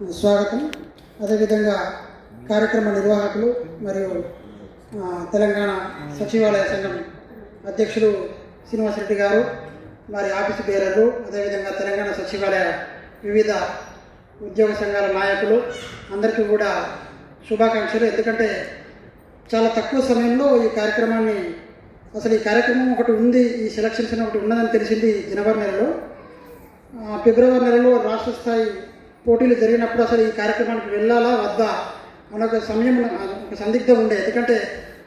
స్వాగతం. అదేవిధంగా కార్యక్రమ నిర్వాహకులు మరియు తెలంగాణ సచివాలయ సంఘం అధ్యక్షులు శ్రీనివాసరెడ్డి గారు వారి ఆఫీసు బేరర్లు అదేవిధంగా తెలంగాణ సచివాలయ వివిధ ఉద్యోగ సంఘాల నాయకులు అందరికీ కూడా శుభాకాంక్షలు. ఎందుకంటే చాలా తక్కువ సమయంలో ఈ కార్యక్రమాన్ని అసలు ఈ కార్యక్రమం ఒకటి ఉంది ఈ సెలక్షన్స్ ఒకటి ఉన్నదని తెలిసింది జనవరి నెలలో. ఫిబ్రవరి నెలలో రాష్ట్ర స్థాయి పోటీలు జరిగినప్పుడు అసలు ఈ కార్యక్రమానికి వెళ్ళాలా వద్దా? మనకు సమయం ఒక సందిగ్ధం ఉండే. ఎందుకంటే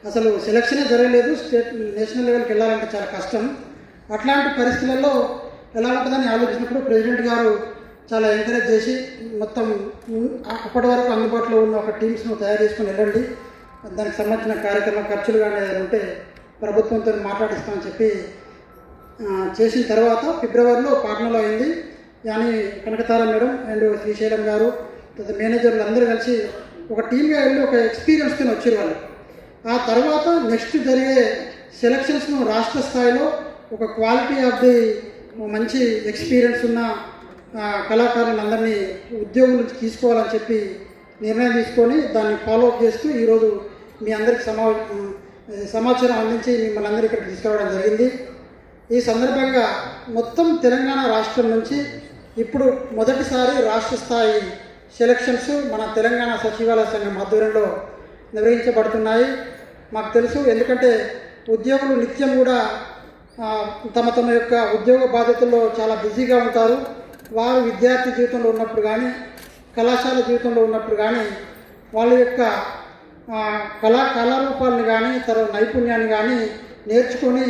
అసలు సెలక్షనే జరగలేదు. స్టేట్ నేషనల్ లెవెల్కి వెళ్ళాలంటే చాలా కష్టం. అట్లాంటి పరిస్థితులలో ఎలా ఉంటుందని ఆలోచించినప్పుడు ప్రెసిడెంట్ గారు చాలా ఎంకరేజ్ చేసి మొత్తం అప్పటి వరకు అందుబాటులో ఉన్న ఒక టీమ్స్ను తయారు చేసుకొని వెళ్ళండి. దానికి సంబంధించిన కార్యక్రమ ఖర్చులు కానీ ఏదైనా ఉంటే ప్రభుత్వంతో మాట్లాడిస్తామని చెప్పి చేసిన తర్వాత ఫిబ్రవరిలో పాట్నాలో అయింది. యాని కనకతార మేడం అండ్ శ్రీశైలం గారు తర్వాత మేనేజర్లు అందరూ కలిసి ఒక టీమ్గా వెళ్ళి ఒక ఎక్స్పీరియన్స్తో వచ్చారు వాళ్ళు. ఆ తర్వాత నెక్స్ట్ జరిగే సెలక్షన్స్ను రాష్ట్ర స్థాయిలో ఒక క్వాలిటీ ఆఫ్ ది మంచి ఎక్స్పీరియన్స్ ఉన్న ఆ, కళాకారులను అందరినీ తీసుకోవాలని చెప్పి నిర్ణయం తీసుకొని దాన్ని ఫాలో అప్ చేస్తూ ఈరోజు మీ అందరికి సమా సమాచారం అందించి మిమ్మల్ని అందరికీ ఇక్కడ తీసుకురావడం జరిగింది. ఈ సందర్భంగా మొత్తం తెలంగాణ రాష్ట్రం నుంచి ఇప్పుడు మొదటిసారి రాష్ట్ర స్థాయి సెలక్షన్స్ మన తెలంగాణ సచివాలయ సంఘం ఆధ్వర్యంలో నిర్వహించబడుతున్నాయి. మాకు తెలుసు ఎందుకంటే ఉద్యోగులు నిత్యం కూడా తమ తమ యొక్క ఉద్యోగ బాధ్యతల్లో చాలా బిజీగా ఉంటారు. వారు విద్యార్థి జీవితంలో ఉన్నప్పుడు కానీ కళాశాల జీవితంలో ఉన్నప్పుడు కానీ వాళ్ళ యొక్క కళా కళారూపాలను కానీ తన నైపుణ్యాన్ని కానీ నేర్చుకొని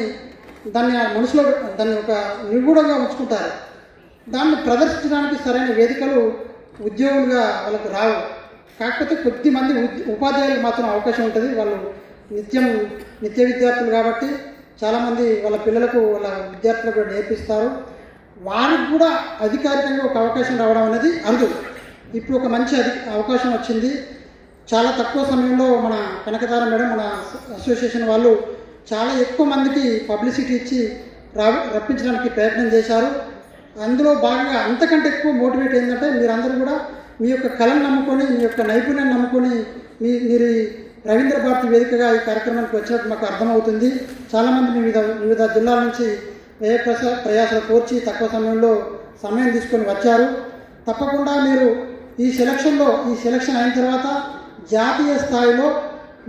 దాన్ని ఆ మనసులో దాన్ని ఒక నిగూఢంగా ఉంచుకుంటారు. దాన్ని ప్రదర్శించడానికి సరైన వేదికలు ఉద్యోగులుగా వాళ్ళకు రావు. కాకపోతే కొద్ది మంది ఉపాధ్యాయులకు మాత్రం అవకాశం ఉంటుంది. వాళ్ళు నిత్యం నిత్య విద్యార్థులు కాబట్టి చాలామంది వాళ్ళ పిల్లలకు వాళ్ళ విద్యార్థులకు కూడా నేర్పిస్తారు. వారికి కూడా అధికారికంగా ఒక అవకాశం రావడం అనేది అరుదు. ఇప్పుడు ఒక మంచి అధి అవకాశం వచ్చింది. చాలా తక్కువ సమయంలో మన కనకతార మేడం మన అసోసియేషన్ వాళ్ళు చాలా ఎక్కువ మందికి పబ్లిసిటీ ఇచ్చి రా రప్పించడానికి ప్రయత్నం చేశారు. అందులో భాగంగా అంతకంటే ఎక్కువ మోటివేట్ ఏంటంటే మీరందరూ కూడా మీ యొక్క కళను నమ్ముకొని మీ యొక్క నైపుణ్యాన్ని నమ్ముకొని మీ మీరు రవీంద్ర భారతి వేదికగా ఈ కార్యక్రమానికి వచ్చినట్టు మాకు అర్థమవుతుంది. చాలామంది వివిధ వివిధ జిల్లాల నుంచి వ్యయ ప్రస ప్రయాసాలు కోర్చి తక్కువ సమయంలో సమయం తీసుకొని వచ్చారు. తప్పకుండా మీరు ఈ సెలక్షన్లో ఈ సెలక్షన్ అయిన తర్వాత జాతీయ స్థాయిలో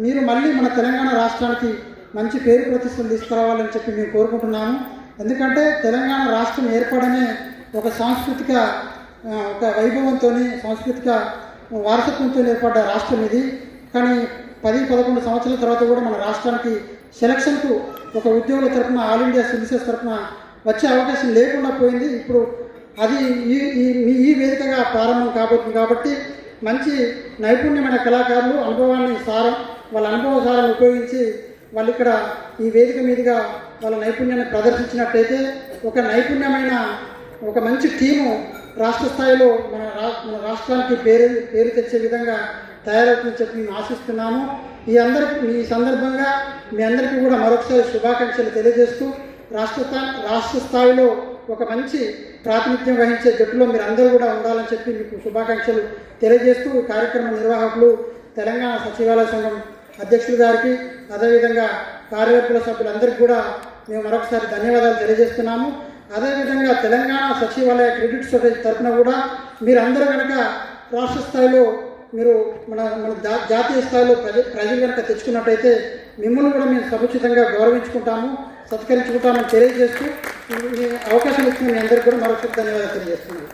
మీరు మళ్ళీ మన తెలంగాణ రాష్ట్రానికి మంచి పేరు ప్రతిష్టలు తీసుకురావాలని చెప్పి మేము కోరుకుంటున్నాము. ఎందుకంటే తెలంగాణ రాష్ట్రం ఏర్పడమే ఒక సాంస్కృతిక ఒక వైభవంతో సాంస్కృతిక వారసత్వంతో ఏర్పడ్డ రాష్ట్రం ఇది. కానీ పది పదకొండు సంవత్సరాల తర్వాత కూడా మన రాష్ట్రానికి సెలక్షన్కు ఒక ఉద్యోగుల తరఫున ఆల్ ఇండియా సివిల్సెస్ తరఫున వచ్చే అవకాశం లేకుండా పోయింది. ఇప్పుడు అది ఈ ఈ మీ ఈ వేదికగా ప్రారంభం కాబోతుంది కాబట్టి మంచి నైపుణ్యమైన కళాకారులు అనుభవాన్ని సారం వాళ్ళ అనుభవ సారాన్ని ఉపయోగించి వాళ్ళు ఇక్కడ ఈ వేదిక మీదుగా వాళ్ళ నైపుణ్యాన్ని ప్రదర్శించినట్లయితే ఒక నైపుణ్యమైన ఒక మంచి టీము రాష్ట్ర స్థాయిలో మన రా మన రాష్ట్రానికి పేరు పేరు తెచ్చే విధంగా తయారవుతుందని చెప్పి మేము ఆశిస్తున్నాము ఈ అందరికి ఈ సందర్భంగా మీ అందరికీ కూడా మరొకసారి శుభాకాంక్షలు తెలియజేస్తూ రాష్ట్ర రాష్ట్ర స్థాయిలో ఒక మంచి ప్రాతినిధ్యం వహించే జట్టులో మీరు అందరూ కూడా ఉండాలని చెప్పి మీకు శుభాకాంక్షలు తెలియజేస్తూ ఈ కార్యక్రమ నిర్వాహకులు తెలంగాణ సచివాలయ సంఘం అధ్యక్షులు గారికి అదేవిధంగా కార్యవర్గుల సభ్యులందరికీ కూడా మేము మరొకసారి ధన్యవాదాలు తెలియజేస్తున్నాము. అదేవిధంగా తెలంగాణ సచివాలయ క్రెడిట్ సొసైటీ తరఫున కూడా మీరందరూ కనుక రాష్ట్ర స్థాయిలో మీరు మన మన జా- జాతీయ స్థాయిలో ప్రజ ప్రజలు కనుక తెచ్చుకున్నట్టయితే మిమ్మల్ని కూడా మేము సముచితంగా గౌరవించుకుంటాము సత్కరించుకుంటామని తెలియజేస్తూ అవకాశం ఇచ్చిన మీ అందరికీ కూడా మరొకసారి ధన్యవాదాలు తెలియజేస్తున్నాను.